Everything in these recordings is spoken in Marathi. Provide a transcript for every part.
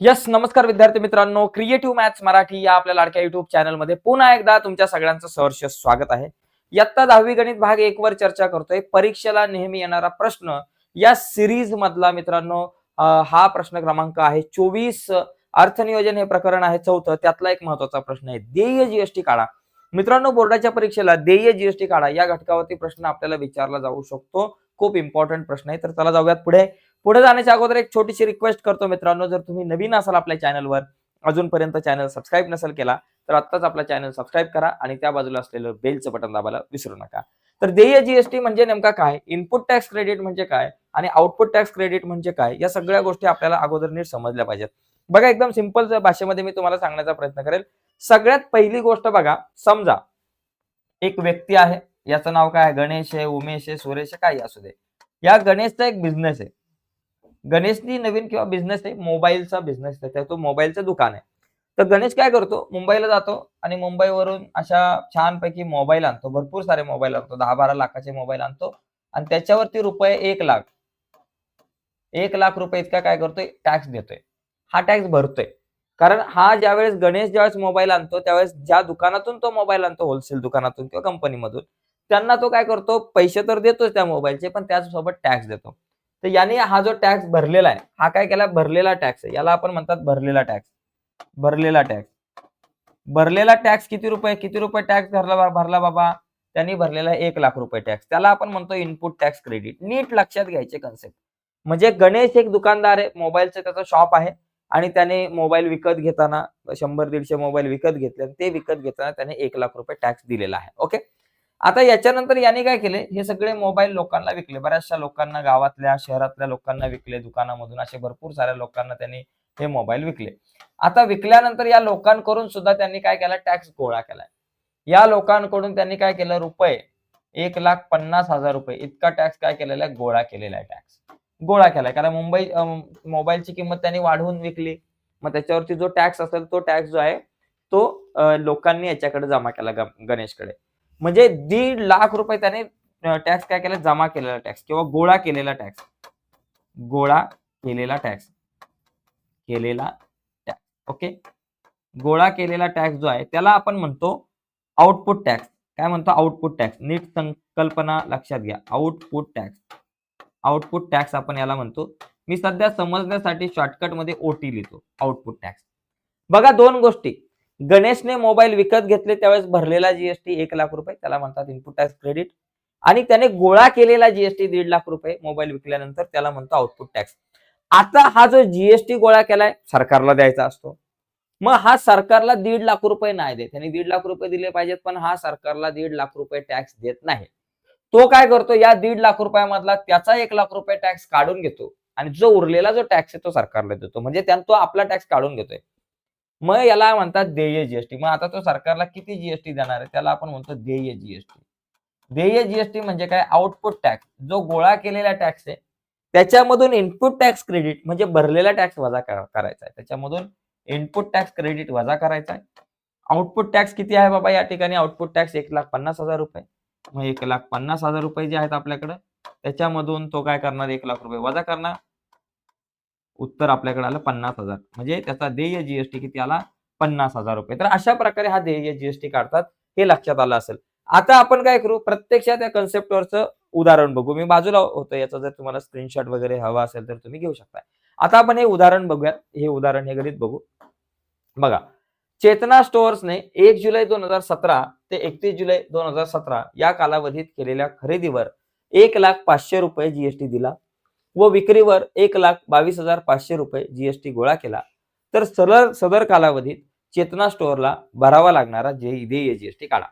यस नमस्कार विद्यार्थी मित्रांनो. क्रिएटिव्ह मॅथ्स मराठी या आपल्या लाडक्या युट्यूब चॅनलमध्ये पुन्हा एकदा तुमच्या सगळ्यांचं सहर्ष स्वागत आहे. इयत्ता दहावी गणित भाग एक वर चर्चा करतोय. परीक्षेला नेहमी येणारा प्रश्न या सिरीज मधला मित्रांनो हा प्रश्न क्रमांक आहे. चोवीस अर्थनियोजन हे प्रकरण आहे चौथं. त्यातला एक महत्त्वाचा प्रश्न आहे. देय जीएसटी काढा. मित्रांनो बोर्डाच्या परीक्षेला देय जीएसटी काढा या घटकावरती प्रश्न आपल्याला विचारला जाऊ शकतो. खूप इम्पॉर्टंट प्रश्न आहे. तर चला जाऊयात पुढे. पुढे जाण्याच्या अगोदर एक छोटीशी रिक्वेस्ट करतो मित्रांनो. जर तुम्ही नवीन असाल आपल्या चॅनलवर अजूनपर्यंत चॅनल सबस्क्राईब नसेल केला तर आत्ताच आपला चॅनल सबस्क्राईब करा आणि त्या बाजूला असलेलं बेलचं बटन दाबायला विसरू नका. तर देय जीएसटी म्हणजे नेमका काय? इनपुट टॅक्स क्रेडिट म्हणजे काय? आणि आउटपुट टॅक्स क्रेडिट म्हणजे काय? या सगळ्या गोष्टी आपल्याला अगोदर नीट समजल्या पाहिजेत. बघा एकदम सिंपल भाषेमध्ये मी तुम्हाला सांगण्याचा प्रयत्न करेल. सगळ्यात पहिली गोष्ट बघा समजा एक व्यक्ती आहे याचं नाव काय? आहे? गणेश आहे उमेश आहे सुरेश आहे काही असू दे. या गणेशचा एक बिझनेस आहे. गणेशनी नवीन किंवा बिझनेस आहे मोबाईलचा बिझनेस आहे तो मोबाईलचं दुकान आहे. तर गणेश काय करतो? मुंबईला जातो आणि मुंबईवरून अशा छानपैकी मोबाईल आणतो भरपूर सारे मोबाईल आणतो दहा बारा लाखाचे मोबाईल आणतो आणि त्याच्यावरती रुपये एक लाख एक लाख रुपये इतका काय करतोय? टॅक्स देतोय. हा टॅक्स भरतोय. कारण हा ज्यावेळेस गणेश ज्यावेळेस मोबाईल आणतो त्यावेळेस ज्या दुकानातून तो मोबाईल आणतो होलसेल दुकानातून किंवा कंपनीमधून त्यांना तो काय करतो? पैसे तर देतोच त्या मोबाईलचे पण त्याचसोबत टॅक्स देतो. तर याने हा जो टॅक्स भरलेला आहे हा काय केला? भरलेला टॅक्स आहे. याला आपण म्हणतात भरलेला टॅक्स भरलेला टॅक्स भरलेला टॅक्स किती रुपये? किती रुपये टॅक्स भरला भरला बाबा? त्यांनी भरलेला एक लाख रुपये टॅक्स त्याला आपण म्हणतो इनपुट टॅक्स क्रेडिट नीट लक्षात घ्यायचे कन्सेप्ट म्हणजे गणेश एक दुकानदार आहे मोबाईलचं त्याचं शॉप आहे आणि त्याने मोबाईल विकत घेताना शंभर दीडशे मोबाईल विकत घेतले आणि ते विकत घेताना त्याने एक लाख रुपये टॅक्स दिलेला आहे. ओके आता याच्यानंतर याने काय केले? हे सगळे मोबाईल लोकांना विकले. बऱ्याचशा लोकांना गावातल्या शहरातल्या लोकांना विकले दुकानामधून असे भरपूर साऱ्या लोकांना त्यांनी हे मोबाईल विकले. आता विकल्यानंतर या लोकांकडून सुद्धा त्यांनी काय केला? टॅक्स गोळा केलाय या लोकांकडून त्यांनी काय केलं? रुपये. एक लाख पन्नास हजार रुपये. इतका टॅक्स काय केलेला आहे? गोळा केलेला आहे टॅक्स गोळा केलाय. कारण मुंबई मोबाईलची किंमत त्यांनी वाढवून विकली. मग त्याच्यावरती जो टॅक्स असेल तो टॅक्स जो आहे तो लोकांनी याच्याकडे जमा केला ग- गणेशकडे. म्हणजे दीड लाख रुपये त्याने टॅक्स काय केला? जमा केलेला टॅक्स किंवा गोळा केलेला टॅक्स गोळा केलेला टॅक्स केलेला टॅक्स ओके गोळा केलेला टॅक्स जो आहे त्याला आपण म्हणतो आउटपुट टॅक्स काय म्हणतो आउटपुट टॅक्स नीट संकल्पना लक्षात घ्या. आउटपुट टॅक्स आउटपुट टॅक्स आपण याला म्हणतो. मी सध्या समजण्यासाठी शॉर्टकटमध्ये ओटी लिहितो. आउटपुट टॅक्स बघा दोन गोष्टी. गणेशने मोबाईल विकत घेतले त्यावेळेस भरलेला जीएसटी एक लाख रुपये त्याला म्हणतात इनपुट टॅक्स क्रेडिट आणि त्याने गोळा केलेला जीएसटी दीड लाख रुपये मोबाईल विकल्यानंतर त्याला म्हणतो आउटपुट टॅक्स आता हा जो जीएसटी गोळा केलाय सरकारला द्यायचा असतो. मग हा सरकारला दीड लाख रुपये नाही देत. त्यांनी दीड लाख रुपये दिले पाहिजेत पण हा सरकारला दीड लाख रुपये टॅक्स देत नाही. तो काय करतो या दीड लाख रुपयामधला त्याचा एक लाख रुपये टॅक्स काढून घेतो. आणि जो उरलेला जो टॅक्स आहे तो सरकारला देतो. म्हणजे त्यानं तो आपला टॅक्स काढून घेतोय. मग याला म्हणतात देय जीएसटी मग आता तो सरकारला किती जीएसटी देणार आहे? त्याला आपण म्हणतो देय जीएसटी देय जीएसटी म्हणजे काय? आउटपुट टॅक्स जो गोळा केलेला टॅक्स आहे त्याच्यामधून इनपुट टॅक्स क्रेडिट म्हणजे भरलेला टॅक्स वजा करायचा आहे. त्याच्यामधून इनपुट टॅक्स क्रेडिट वजा करायचा आहे. आउटपुट टॅक्स किती आहे बाबा या ठिकाणी? आउटपुट टॅक्स एक लाख पन्नास हजार रुपये. मग एक लाख पन्नास हजार रुपये जे आहेत आपल्याकडे त्याच्यामधून तो काय करणार? एक लाख रुपये वजा करणार. उत्तर आपल्याकडे आलं पन्नास हजार. म्हणजे त्याचा देय जीएसटी किती आला? पन्नास हजार रुपये. तर अशा प्रकारे हा देय जीएसटी काढतात हे लक्षात आलं असेल. आता आपण काय करू? प्रत्यक्षात या कन्सेप्टवरचं उदाहरण बघू. मी बाजूला होतो याचा जर तुम्हाला स्क्रीनशॉट वगैरे हवा असेल तर तुम्ही घेऊ शकता. आता आपण हे उदाहरण बघूयात हे उदाहरण हे गणित बघू. बघा. चेतना स्टोअर्सने एक जुलै दोन हजार सतरा ते एकतीस जुलै दोन हजार सतरा या कालावधीत केलेल्या खरेदीवर एक लाख पाचशे रुपये जीएसटी दिला. व विक्रीवर एक लाख बावीस हजार पाचशे रुपये जीएसटी गोळा केला. तर सदर सदर कालावधीत चेतना स्टोअरला भरावा लागणारा जे देय जीएसटी काढा.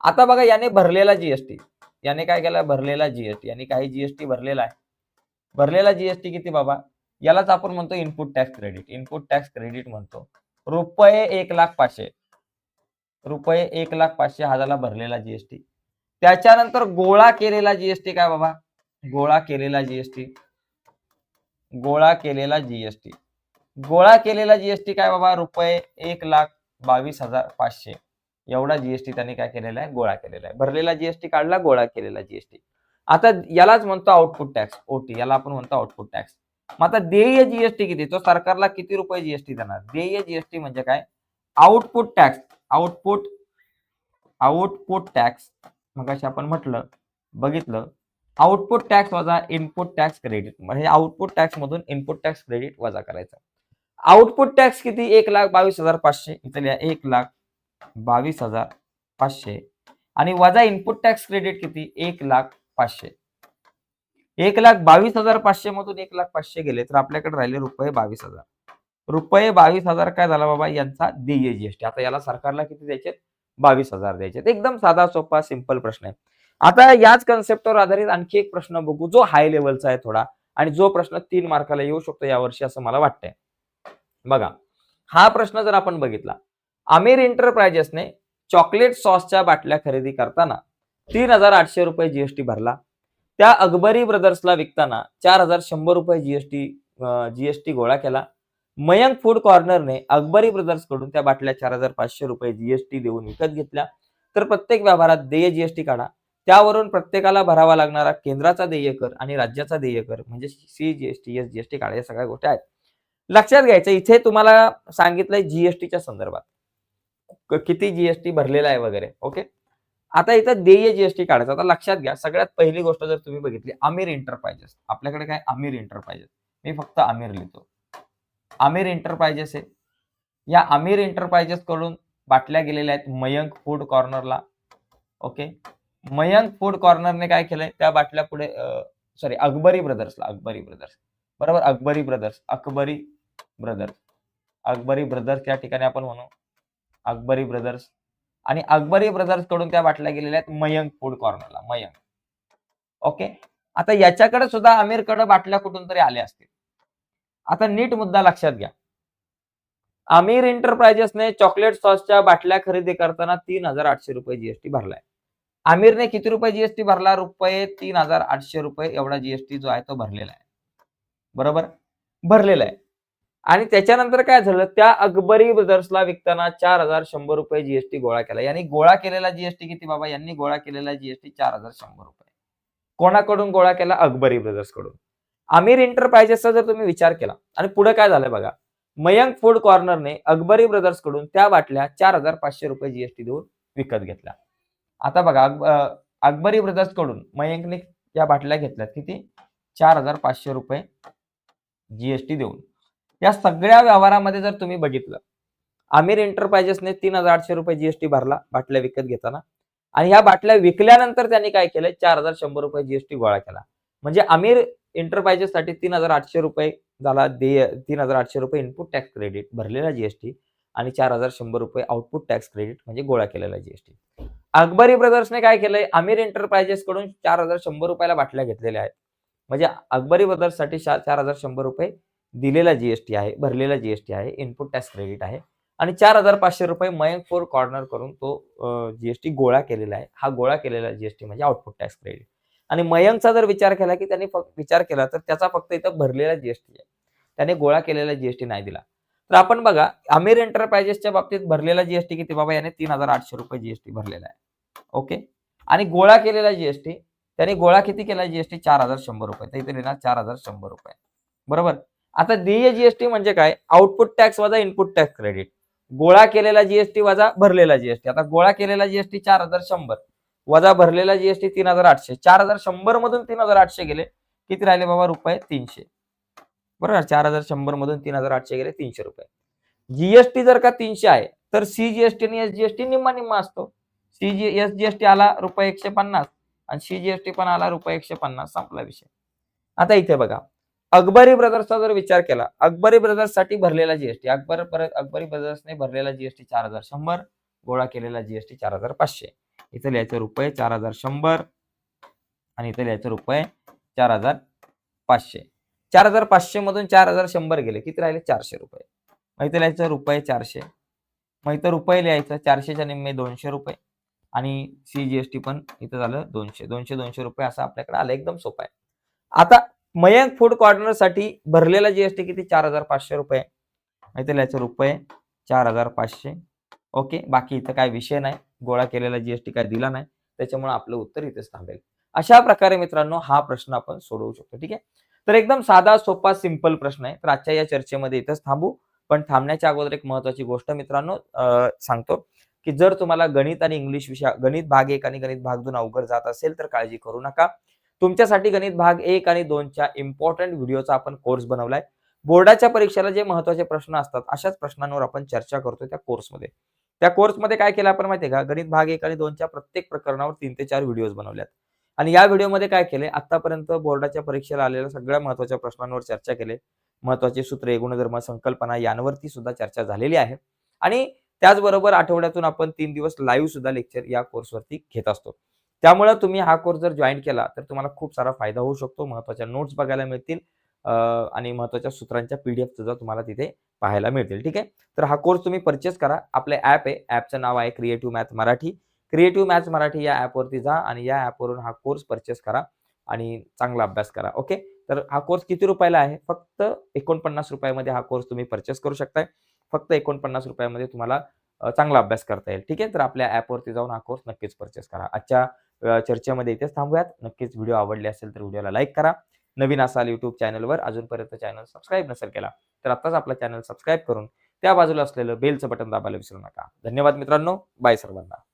आता बघा याने भरलेला जीएसटी याने काय केला? भरलेला जीएसटी याने काही जीएसटी भरलेला आहे. भरलेला जीएसटी किती बाबा? यालाच आपण म्हणतो input tax credit input tax credit म्हणतो. रुपये एक लाख पाचशे. रुपये एक लाख पाचशे हजारला भरलेला जीएसटी त्याच्यानंतर गोळा केलेला जीएसटी काय बाबा? गोळा केलेला जीएसटी गोळा केलेला जीएसटी गोळा केलेला जीएसटी काय बाबा? रुपये एक लाख बावीस हजार पाचशे. एवढा जीएसटी त्यांनी काय केलेला आहे? गोळा केलेला आहे. भरलेला जीएसटी काढला गोळा केलेला जीएसटी आता यालाच म्हणतो आउटपुट टॅक्स ओटी याला आपण म्हणतो आउटपुट टॅक्स मग आता देय जीएसटी किती? तो सरकारला किती रुपये जीएसटी देणार? देय जीएसटी म्हणजे काय? Output tax output output tax मग आपण म्हटलं बघितलं आउटपुट टॅक्स वजा इनपुट टॅक्स क्रेडिट. म्हणजे आउटपुट टॅक्स मधून इनपुट टॅक्स क्रेडिट वजा करायचा. आउटपुट टॅक्स किती? एक लाख बावीस हजार पाचशे. इथं लिहा एक लाख बावीस हजार पाचशे. आणि वजा इनपुट टॅक्स क्रेडिट किती? एक लाख पाचशे. एक लाख बावीस हजार पाचशे मधून एक लाख पाचशे गेले तर आपल्याकडे राहिले रुपये बावीस हजार. रुपये बावीस हजार काय झाला बाबा? यांचा देय जीएसटी आता याला सरकारला किती द्यायचे बावीस हजार द्यायचे एकदम साधा सोपा सिंपल प्रश्न आहे. आता याच कन्सेप्टवर आधारित आणखी एक प्रश्न बघू जो हाय लेवलचा आहे थोडा आणि जो प्रश्न तीन मार्काला येऊ शकतो यावर्षी असं मला वाटतंय. बघा हा प्रश्न जर आपण बघितला आमिर एंटरप्राइजेसने चॉकलेट सॉसच्या बाटल्या खरेदी करताना तीन हजार आठशे रुपये जीएसटी भरला. त्या अकबरी ब्रदर्सला विकताना चार हजार शंभर रुपये जीएसटी जीएसटी गोळा केला. मयंक फूड कॉर्नरने अकबरी ब्रदर्सकडून त्या बाटल्या चार हजार पाचशे रुपये जीएसटी देऊन विकत घेतल्या. तर प्रत्येक व्यवहारात देय जीएसटी काढा. त्यावरून प्रत्येकाला भरावा लागणारा केंद्राचा देय कर आणि राज्याचा देय कर म्हणजे सी जीएसटी एस जीएसटी काढा या सगळ्या गोष्टी आहेत. लक्षात घ्यायचं इथे तुम्हाला सांगितलंय जीएसटीच्या संदर्भात. किती जीएसटी भरलेला आहे वगैरे ओके? आता इथं देय जीएसटी काढायचं आता लक्षात घ्या सगळ्यात पहिली गोष्ट जर तुम्ही बघितली आमिर एंटरप्राइजेस आपल्याकडे काय? आमिर एंटरप्राइजेस मी फक्त आमिर लिहितो. आमिर एंटरप्राइजेस आहे या आमिर एंटरप्राइजेस कडून बाटल्या गेलेल्या आहेत मयंक फूड कॉर्नरला ओके? मयंक फूड कॉर्नरने काय केलंय? त्या बाटल्या पुढे सॉरी अकबरी ब्रदर्सला अकबरी ब्रदर्स बरोबर? Akbari brothers Akbari brothers Akbari brothers या ठिकाणी आपण म्हणू. अकबरी ब्रदर्स आणि अकबरी ब्रदर्सकडून त्या बाटल्या गेलेल्या आहेत मयंक फूड कॉर्नरला मयंक. ओके आता याच्याकडे सुद्धा आमिरकडे बाटल्या कुठून तरी आल्या असतील. आता नीट मुद्दा लक्षात घ्या. आमिर एंटरप्राइजेसने चॉकलेट सॉसच्या बाटल्या खरेदी करताना तीन हजार आठशे रुपये जीएसटी भरलाय. आमिरने किती रुपये जीएसटी भरला? रुपये तीन हजार आठशे रुपये एवढा जीएसटी जो आहे तो भरलेला आहे. बरोबर? भरलेला आहे. आणि त्याच्यानंतर काय झालं? त्या अकबरी ब्रदर्सला विकताना चार हजार शंभर रुपये जीएसटी गोळा केला. यांनी गोळा केलेला जीएसटी किती बाबा? यांनी गोळा केलेला जीएसटी चार हजार शंभर रुपये. कोणाकडून गोळा केला? अकबरी ब्रदर्सकडून आमिर एंटरप्राइजेसचा जर तुम्ही विचार केला आणि पुढे काय झालं बघा? मयंक फूड कॉर्नरने अकबरी ब्रदर्सकडून त्या बाटल्या चार हजार पाचशे रुपये जीएसटी देऊन विकत घेतल्या. आता बघा अकबरी ब्रदर्सकडून मयंकने या बाटल्या घेतल्यात. किती? चार हजार पाचशे रुपये जीएसटी देऊन. या सगळ्या व्यवहारामध्ये जर तुम्ही बघितलं आमिर एंटरप्राइजेसने तीन हजार आठशे रुपये जीएसटी भरला बाटल्या विकत घेताना. आणि ह्या बाटल्या विकल्यानंतर त्यांनी काय केलं? चार हजार शंभर रुपये जीएसटी गोळा केला. म्हणजे आमिर एंटरप्राइजेससाठी तीन हजार आठशे रुपये झाला देय तीन हजार आठशे रुपये इनपुट टॅक्स क्रेडिट भरलेला जीएसटी आणि चार हजार शंभर रुपये आउटपुट टॅक्स क्रेडिट म्हणजे गोळा केलेला जीएसटी अकबरी ब्रदर्सने काय केलंय? आमिर एंटरप्राइजेस कडून चार हजार शंभर रुपयाला बाटल्या घेतलेल्या आहेत. म्हणजे अकबरी ब्रदर्ससाठी चार हजार शंभर रुपये दिलेला जीएसटी आहे भरलेला जीएसटी आहे इनपुट टॅक्स क्रेडिट आहे. आणि चार हजार पाचशे रुपये मयंक फोर कॉर्नर करून तो जीएसटी गोळा केलेला आहे. हा गोळा केलेला जीएसटी म्हणजे आउटपुट टॅक्स क्रेडिट आणि मयंकचा जर विचार केला की त्यांनी फक्त विचार केला तर त्याचा फक्त इथं भरलेला जीएसटी आहे. त्याने गोळा केलेला जीएसटी नाही दिला. तर आपण बघा आमिर एंटरप्राइजेसच्या बाबतीत भरलेला जीएसटी किती? बाबा याने तीन हजार आठशे रुपये जीएसटी भरलेला आहे. ओके आणि गोळा केलेला जीएसटी त्याने गोळा किती केला जीएसटी चार हजार शंभर रुपये. तर इथे लिहिणार चार हजार शंभर रुपये. बरोबर? आता देय जीएसटी म्हणजे काय? आउटपुट टॅक्स वजा इनपुट टॅक्स क्रेडिट गोळा केलेला जीएसटी वजा भरलेला जीएसटी आता गोळा केलेला जीएसटी चार हजार शंभर. वजा भरलेला जीएसटी तीन हजार आठशे. चार हजार शंभर मधून तीन हजार आठशे गेले. किती राहिले बाबा? रुपये तीनशे. बरोबर चार हजार शंभर मधून तीन हजार आठशे गेले तीनशे रुपये. जीएसटी जर का तीनशे आहे तर सी जीएसटी आणि एस जीएसटी निम्मा निम्मा असतो. सी जी एस आला रुपये एकशे पन्नास आणि सीजीएसटी पण आला रुपये एकशे पन्नास संपला विषय. आता इथे बघा. अकबरी ब्रदर्सचा जर विचार केला अकबरी ब्रदर्ससाठी भरलेला जीएसटी अकबर परत अकबरी ब्रदर्सने भरलेला जीएसटी चार हजार शंभर गोळा केलेला जीएसटी चार हजार पाचशे. इथं लिहायचं रुपये चार हजार शंभर आणि इथं लिहायचं रुपये चार हजार पाचशे. चार हजार पाचशे मधून चार हजार शंभर गेले. किती राहिले? चारशे रुपये. मग इथं लिहायचं? रुपये चारशे. मग इथं रुपये लिहायचं? चारशेच्या निम्मे दोनशे रुपये. आणि सी जीएसटी पण इथं झालं दोनशे. दोनशे दोनशे रुपये असं आपल्याकडे आलं. एकदम सोपं आहे. आता मयंक फूड कॉर्नरसाठी भरलेला जीएसटी किती? चार हजार पाचशे रुपये. मग लिहायचं? रुपये चार हजार पाचशे. ओके. बाकी इथं काय विषय नाही. गोळा केलेला जीएसटी काय दिला नाही. त्याच्यामुळे आपलं उत्तर इथेच थांबेल. अशा प्रकारे मित्रांनो हा प्रश्न आपण सोडवू शकतो. ठीक आहे? तर एकदम साधा सोपा सिंपल प्रश्न आहे. तर आजच्या या चर्चेमध्ये इथंच थांबू. पण थांबण्याच्या अगोदर एक महत्वाची गोष्ट मित्रांनो सांगतो की जर तुम्हाला गणित आणि इंग्लिश विषय गणित भाग एक आणि गणित भाग दोन अवघड जात असेल तर काळजी करू नका. तुमच्यासाठी गणित भाग एक आणि दोनच्या इम्पॉर्टंट व्हिडिओचा आपण कोर्स बनवलाय. बोर्डाच्या परीक्षेला जे महत्त्वाचे प्रश्न असतात अशाच प्रश्नांवर आपण चर्चा करतो त्या कोर्समध्ये त्या कोर्समध्ये काय केलं आपण माहितीये का? गणित भाग एक आणि दोनच्या प्रत्येक प्रकरणावर तीन ते चार व्हिडिओज बनवल्यात. आणि या व्हिडिओमध्ये काय केले आतापर्यंत बोर्डाच्या परीक्षेला आलेल्या सगळ्या महत्त्वाच्या प्रश्नांवर चर्चा केले. महत्त्वाचे सूत्रे गुणधर्म संकल्पना यांवरती सुद्धा चर्चा झालेली आहे. आणि त्याचबरोबर आठवड्यातून आपण तीन दिवस लाईव्ह सुद्धा लेक्चर या कोर्सवरती घेत असतो. त्यामुळे तुम्ही हा कोर्स जर जॉईन केला तर तुम्हाला खूप सारा फायदा होऊ शकतो. महत्त्वाच्या नोट्स बघायला मिळतील आणि महत्त्वाच्या सूत्रांच्या पीडीएफ सुद्धा तुम्हाला तिथे पाहायला मिळतील. ठीक आहे? तर हा कोर्स तुम्ही परचेस करा. आपले ऍप आहे. ऍपचं नाव आहे creative math Marathi creative maths Marathi या ॲपवरती जा आणि या ॲपवरून हा कोर्स परचेस करा आणि चांगला अभ्यास करा. ओके तर हा कोर्स किती रुपयाला आहे? फक्त एकोणपन्नास रुपयामध्ये हा कोर्स तुम्ही परचेस करू शकताय. फक्त एकोणपन्नास रुपयामध्ये तुम्हाला चांगला अभ्यास करता येईल. ठीक आहे? तर आपल्या ॲपवरती जाऊन हा कोर्स नक्कीच परचेस करा. आजच्या चर्चेमध्ये इथेच थांबूयात. नक्कीच व्हिडिओ आवडले असेल तर व्हिडिओला लाईक करा. नवीन असाल युट्यूब चॅनलवर अजूनपर्यंत चॅनल सबस्क्राईब नसेल केला तर आत्ताच आपला चॅनल सबस्क्राईब करून त्या बाजूला असलेलं बेलचं बटन दाबायला विसरू नका. धन्यवाद मित्रांनो. बाय सर्वांना.